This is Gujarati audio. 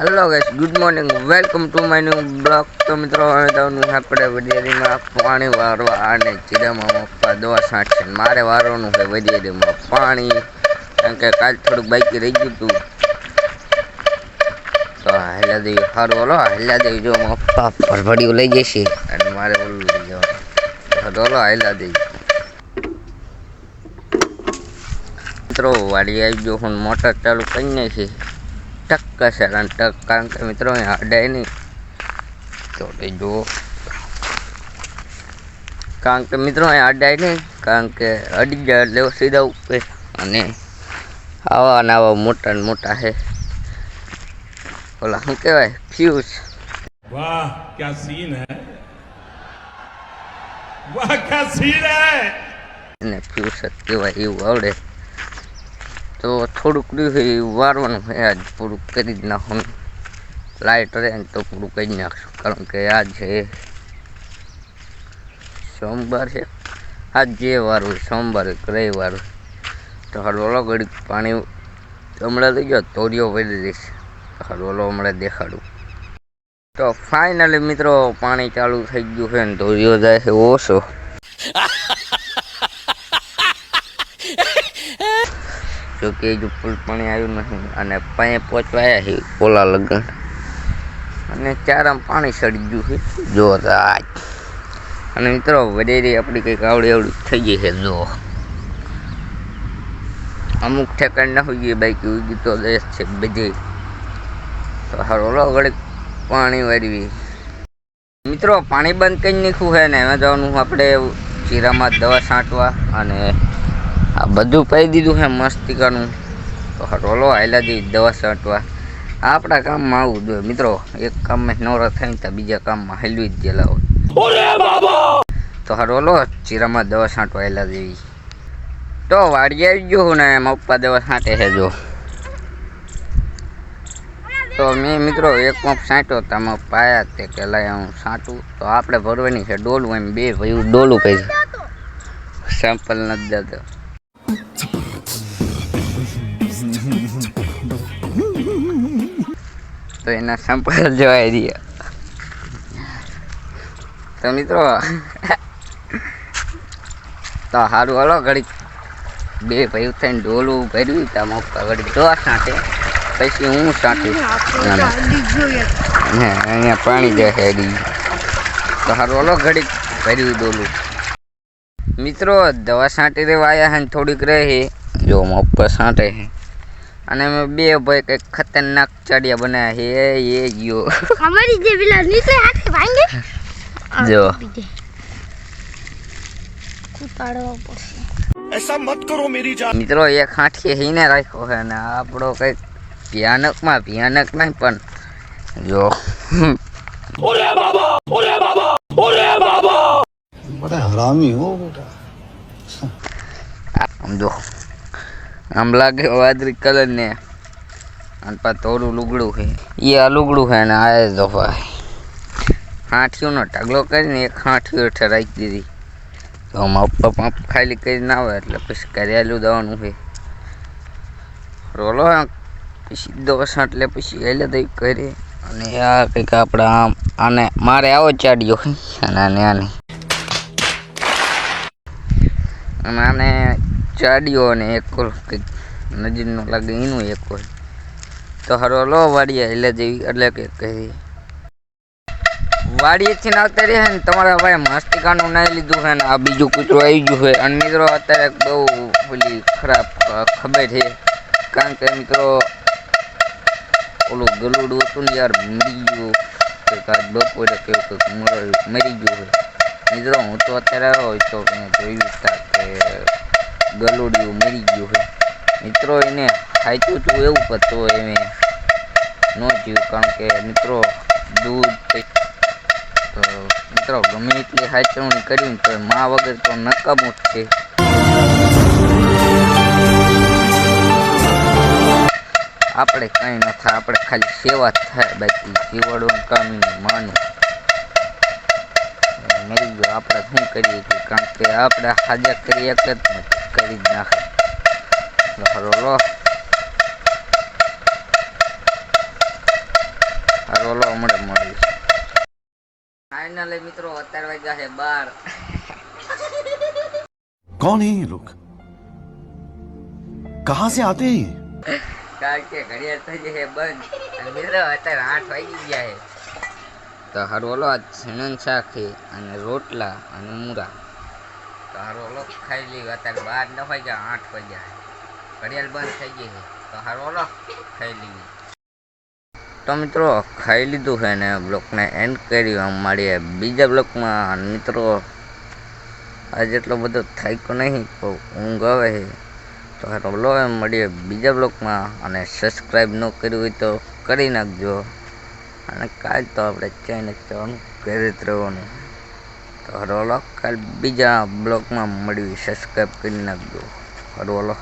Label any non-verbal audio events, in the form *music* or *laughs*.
Hello guys good morning welcome to my new blog તો મિત્રો, હવે તમને આપણે વડિયારીમાં પાણી વારવા અને ચીરામાં મપ્પા દવા છાંટશે મારે વારવાનું છે વડિયારીમાં પાણી. કારણ કે કાલ થોડુંક બાકી રહી ગયું હતું. તો હેલા દેવી સારું હલો હેલા દેવી જો મપ્પા ભરભડિયું લઈ જશે. અને મારે ઓલું લઈ જવાનું. હલો, હેલા દેવી મિત્રો, વાડી આવી ગયો હું મોટર ચાલુ કરી નાખી. ટક હશે રન કારણ કે મિત્રો અહીંયા અડાય નહીં. તો જુઓ. કારણ કે મિત્રો અહીંયા અડાય નહીં કારણ કે અડી જાય એટલે સીધા ઉપર. અને આવા અને આવા મોટા ને મોટા છે. ઓલા શું કહેવાય? ફ્યુઝ વાહ ક્યાં સીન હે? વાહ ક્યાં સીન હે? ને ફ્યુઝ કહેવાય એવું આવડે. તો થોડુંક વારવાનું છે, આજ પૂરું કરી જ નાખવાનું લાઇટ રહે ને તો પૂરું કરી નાખશું, કારણ કે આજ છે સોમવાર છે, આજ જે વાર હોય, સોમવાર રવિવાર તો હળવલો ઘડીક પાણી હમણાં થઈ ગયો, તોરિયો ભરી દઈશ. હળવલો હમણાં દેખાડું. તો ફાઇનલી મિત્રો, પાણી ચાલુ થઈ ગયું છે ને, તોરિયો જાય છે, ઓછો. *laughs* જો હજુ ફૂલ પાણી આવ્યું નથી અને પાસે પહોંચવાયા છે ઓલા લગ્ન. અને ચારામ પાણી સડી ગયું છે જો અને મિત્રો, વડેરી આપણી કંઈક આવડી આવડી થઈ ગઈ છે, જો. અમુક ઠેકાણ ના હોઈએ બાઈક ઉગી તો દેશ છે બધી. તો હારો ઓલો ઘડીક પાણી વરવી મિત્રો, પાણી બંધ કરી નાખ્યું છે ને, એમાં જવાનું આપણે ચીરામાં દવા છાંટવા અને આ બધું પાઈ દીધું છે મસ્તિકાનું. તો રોલો આયલા જેવી દવા છાંટવા. આ આપણા કામમાં આવવું જોઈએ. મિત્રો એક કામમાં નવરા થાય તો બીજા કામમાં હેલવી જ ગયેલા હોય. તો હા રોલો ચીરામાં દવા છાંટવા આયલા જેવી તો વાડી આવી ગયો ને એમાં પપ્પા દવા છાંટે છે જો. તો મેં મિત્રો એક પંપ છાંટ્યો તો આમાં પાયા તે કે લાય હું છાંટું. તો આપણે ભરવાની છે ડોલું એમ બે ભાઈ ડોલું કહી સેમ્પલ નથી દેતો. તો એના સંપર્ક જોવાઈ દઈએ. તો મિત્રો તો સારું હલો ઘડીક બે ભાઈ થઈને ડોલું ભર્યું ત્યાં મપ્પા ઘડીક દવા સાંટે પછી હું સાંટી હે અહીંયા પાણી જાય હેડી તો સારું હલો ઘડીક ભર્યું ડોલું મિત્રો દવા છાંટી દેવા આવ્યા હે થોડીક રહે જો મપ્પા છાંટે છે અને અમે બે ભાઈ કઈ ખતરનાક ચડિયા બનાવ્યા છે એ ગયો અમારી જે પેલા નીચે હાથે ભાંગે જો એસા મત કરો મેરી જાન મિત્રો એક હાંઠી હીને રાખ્યો છે ને આપણો કઈ ભયાનક માં ભયાનક નહીં પણ જો ઓરે બાબા ઓરે બાબા ઓરે બાબા બડા હરામી હો બેટા આમ જો આમ લાગે વાદળી કલર ને. અને પા થોડું લુગડું છે. એ આ લુગડું છે ને, આ જો ભાઈ. હાંઠીઓનો ઢગલો કરીને એક હાંઠીઓ હેઠળ રાખી દીધી. તો આમાં ઉપર પંપ ખાલી કરીને આવે એટલે પછી કરેલું દવાનું છે. રોલો પછી દોસ એટલે પછી એટલે તો કરે. અને આ કંઈક આપણે આમ, આને મારે આવો ચાડ્યો અને આને આને. અને આને ચાડ્યો અને એક ઓલું કંઈક નજીકનું લાગે એનું એક હોય. તો હરો લો વાડીએ એટલે જેવી એટલે કે કહી વાડીએથી આવતા રહે ને તમારા ભાઈ મસ્તિકાનું નાઈ લીધું છે ને આ બીજું કૂતરું આવી ગયું છે અને મિત્રો અત્યારે બહુ ઓલી ખરાબ અ, ખબર છે. કારણ કે મિત્રો ઓલું ગલુડું હતું ને યાર મરી ગયું. કંઈક આજ બપોરે કેવું કંઈક મર- મરી ગયું છે મિત્રો હું તો અત્યારે આવ્યો હોય તો મેં જોયું તા કે ગલુડિયું મરી ગયું છે મિત્રો એને ખાઈતું હતું એવું પણ તો એને ન જીવ્યું કારણ કે મિત્રો દૂધ મિત્રો ગમે એટલી હાચવણી કરી તો મા વગર તો નકામું જ છે. આપણે કંઈ ન થાય, આપણે ખાલી સેવા થાય બાકી. જીવડવાનું કામ માનું. મરી ગયો, આપણે શું કરીએ છીએ? કારણ કે આપણે હાજર કરી એક જ નથી. કરી જ નાખે રોલો આ રોલો હમણાં મળ્યું મિત્રો અત્યારે વાગ્યા છે બાર. કોણ હે લોક કહા સે આતે હે કારણ કે ઘડિયાળ થઈ છે બંધ. મિત્રો અત્યારે આઠ વાગી ગયા હે તો હરવલો આ છીણન શાક અને રોટલા અને મૂરા હારું ઓલો ખાઈ લઈએ અત્યારે બાર ન વાગ્યા, આઠ વાગ્યા. ઘડિયાળ બંધ થઈ ગઈ તો હારો ઓલો ખાઈ લઈએ તો મિત્રો, ખાઈ લીધું છે ને, બ્લોકને એન્ડ કર્યું. મળીએ બીજા બ્લોકમાં મિત્રો આજે એટલો બધો થાક્યો નહીં, તો ઊંઘ આવે છે. તો રોલો એમ મળીએ બીજા બ્લોકમાં, અને સબસ્ક્રાઈબ ન કર્યું હોય તો કરી નાખજો. અને કાલ તો આપણે ચાઈને ચવાનું ઘરે જ રહેવાનું. તો રોલો કાલ બીજા બ્લોકમાં મળ્યું સબસ્ક્રાઈબ કરી નાખજો રોલો